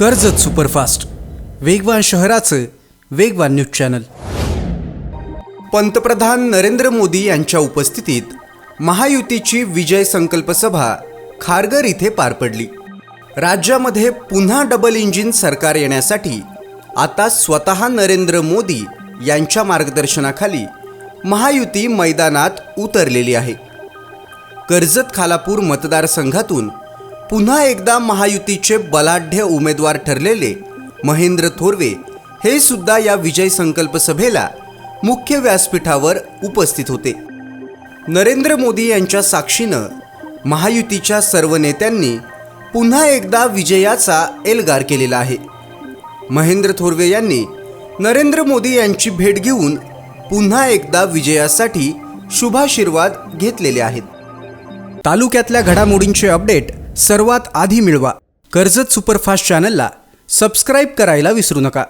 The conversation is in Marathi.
कर्जत सुपरफास्ट. वेगवान शहराचं वेगवान न्यूज चॅनल. पंतप्रधान नरेंद्र मोदी यांच्या उपस्थितीत महायुतीची विजय संकल्प सभा खारगर इथे पार पडली. राज्यामध्ये पुन्हा डबल इंजिन सरकार येण्यासाठी आता स्वतः नरेंद्र मोदी यांच्या मार्गदर्शनाखाली महायुती मैदानात उतरलेली आहे. कर्जत खालापूर मतदारसंघातून पुन्हा एकदा महायुतीचे बलाढ्य उमेदवार ठरलेले महेंद्र थोरवे हे सुद्धा या विजय संकल्प सभेला मुख्य व्यासपीठावर उपस्थित होते. नरेंद्र मोदी यांच्या साक्षीनं महायुतीच्या सर्व नेत्यांनी पुन्हा एकदा विजयाचा एल्गार केलेला आहे. महेंद्र थोरवे यांनी नरेंद्र मोदी यांची भेट घेऊन पुन्हा एकदा विजयासाठी शुभाशीर्वाद घेतलेले आहेत. तालुक्यातल्या घडामोडींचे अपडेट सर्वात आधी मिळवा कर्जत सुपरफास्ट चॅनलला सबस्क्राईब करायला विसरू नका.